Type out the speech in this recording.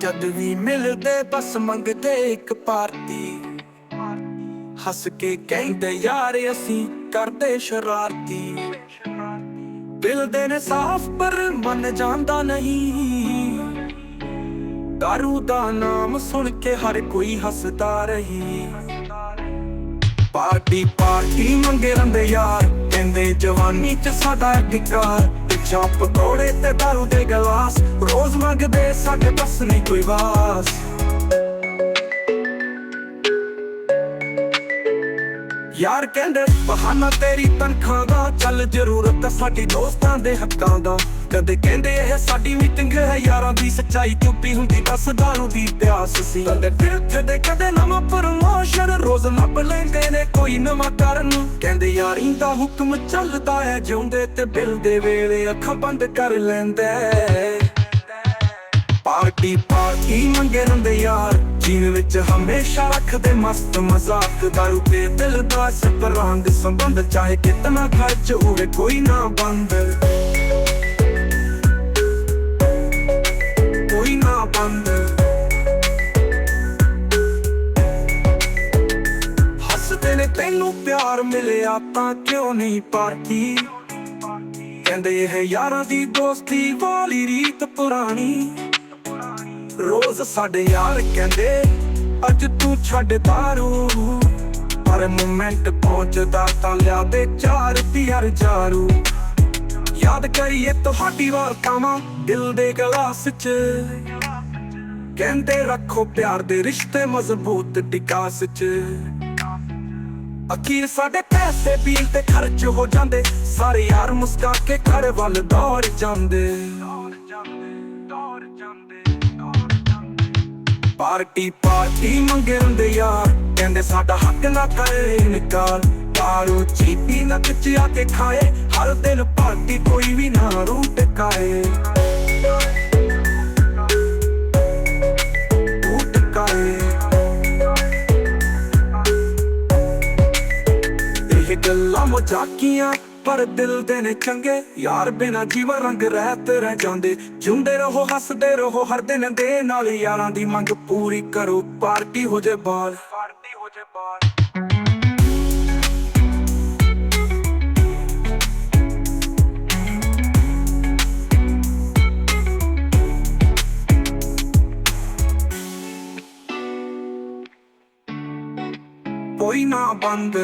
ਜਦ ਵੀ ਮਿਲਦੇ ਬਸ ਮੰਗਦੇ ਇੱਕ ਪਾਰਟੀ। ਹੱਸ ਕੇ ਕਹਿੰਦੇ, ਯਾਰ, ਅਸੀਂ ਕਰਦੇ ਸ਼ਰਾਰਤੀ। ਦਿਲ ਨੇ ਸਾਫ਼ ਪਰ ਮਨ ਜਾਂਦਾ ਨਹੀਂ। ਦਾਰੂ ਦਾ ਨਾਮ ਸੁਣ ਕੇ ਹਰ ਕੋਈ ਹੱਸਦਾ ਰਹੀ। ਪਾਰਟੀ ਪਾਰਟੀ ਮੰਗੇ ਰੰਦੇ ਯਾਰ, ਕਹਿੰਦੇ, ਜਵਾਨੀ ਚ ਸਾਡਾ ਅਧਿਕਾਰ ਪਿੱਛਾ ਪਕੌੜੇ ਤੇ ਦਾਰੂ ਦੇ ਗਲਾਸ। ਰੋਜ਼ ਮੰਗਦੇ ਸਾਡੇ ਬਸ ਨਹੀਂ ਕੋਈ ਵਾਸ। ਯਾਰ ਕਹਿੰਦੇ, ਬਹਾਨਾ ਤੇਰੀ ਤਨਖਾਹ ਦਾ। ਚੱਲ ਜ਼ਰੂਰਤ ਤਾਂ ਸਾਡੀ ਦੋਸਤਾਂ ਦੇ ਹੱਕਾਂ ਦਾ। ਕਦੇ ਕਹਿੰਦੇ ਇਹ ਸਾਡੀ ਮੀਟਿੰਗ ਹੈ, ਯਾਰਾਂ ਦੀ ਸੱਚਾਈ ਚੁੱਪੀ ਹੁੰਦੀ ਦੱਸ ਦਾਰੂ ਦੀ ਪਿਆਸ ਸੀ। ਕਦੇ ਫਿਰ ਦੇ ਕਦੇ ਨਵਾਂ ਪ੍ਰਮੋਸ਼ਨ ਰੋਜ਼ ਲੱਭ ਲੈਂਦੇ ਨੇ ਕੋਈ ਨਵਾਂ ਕਾਰਨ। ਕਹਿੰਦੇ ਯਾਰੀ ਦਾ ਹੁਕਮ ਚੱਲਦਾ ਹੈ, ਜਿਉਂਦੇ ਤੇ ਬਿੱਲ ਦੇ ਵੇਲੇ ਅੱਖਾਂ ਬੰਦ ਕਰ ਲੈਂਦੇ ਪਾਰਟੀ ਪਾਰਟੀ ਮੰਗੇ ਰਹਿੰਦੇ ਯਾਰ ਜੀਨ ਵਿੱਚ ਹਮੇਸ਼ਾ ਰੱਖਦੇ ਮਸਤ ਮਜ਼ਾਕ। ਦਾਰੂ ਤੇ ਦਿਲ ਦਾ ਸਪਰੰਗ, ਸੰਬੰਧ ਚਾਹੇ ਕਿਤਨਾ ਖਰਚ ਹੋਵੇ, ਕੋਈ ਨਾ ਬੰਦ। ਪਿਆਰ ਮਿਲਿਆ ਤਾਂ ਕਿਉਂ ਨਹੀਂ ਪਾਰਟੀ? ਕਹਿੰਦੇ ਇਹ ਯਾਰਾਂ ਦੀ ਦੋਸਤੀ ਵਾਲੀ ਰੀਤ ਪੁਰਾਣੀ। ਰੋਜ਼ ਸਾਡੇ ਯਾਰ ਕਹਿੰਦੇ, ਅੱਜ ਤੂੰ ਛੱਡ ਦਾਰੂ ਪਰ ਮੋਮੈਂਟ ਪਹੁੰਚਦਾ ਤਾਂ ਲਿਆ ਦੇ ਚਾਰ ਪਿਆਰ ਚਾਰੂ ਯਾਦ ਕਰੀਏ ਤੁਹਾਡੀ ਵਾਰ ਕਾਵਾਂ ਦਿਲ ਦੇ ਗਲਾਸ 'ਚ। ਕਹਿੰਦੇ ਰੱਖੋ ਪਿਆਰ ਦੇ ਰਿਸ਼ਤੇ ਮਜ਼ਬੂਤ ਟਿਕਾਸ 'ਚ। ਅਖੀਰ ਸਾਡੇ ਪੈਸੇ ਪੀਲ ਤੇ ਖਰਚ ਹੋ ਜਾਂਦੇ। ਸਾਰੇ ਯਾਰ ਮੁਸਕਾ ਕੇ ਘਰ ਵੱਲ ਦੌੜ ਜਾਂਦੇ। ਪਾਰਟੀ ਪਾਰਟੀ ਮੰਗੇ ਹੁੰਦੇ ਯਾਰ। ਕਹਿੰਦੇ ਸਾਡਾ ਹੱਕ ਨਾ ਕਰੇ ਇਨਕਾਰ ਦਾਰੂ, ਚੀਪੀ ਨਾ ਆ ਕੇ ਖਾਏ। ਹਰ ਦਿਨ ਪਾਰਟੀ ਕੋਈ ਵੀ ਨਾ ਰੂਟ ਕਾਏ। ਗੱਲਾਂ ਮਜ਼ਾਕੀਆਂ, ਪਰ ਦਿਲ ਦੇ ਨੇ ਚੰਗੇ। ਯਾਰ, ਬਿਨਾ ਜੀਵਨ ਰੰਗ ਰਹਿਤ ਰਹਿ ਜਾਂਦੇ। ਜਿਉਂਦੇ ਰਹੋ, ਹੱਸਦੇ ਰਹੋ, ਹਰ ਦਿਨ ਦੇ ਨਾਲ ਯਾਰਾਂ ਦੀ ਮੰਗ ਪੂਰੀ ਕਰੋ। ਪਾਰਟੀ ਹੋ ਜੇ ਬਾਲ। ਪਾਰਟੀ ਹੋ ਜੇ ਬਾਲ। ਕੋਈ ਨਾ ਬੰਦ।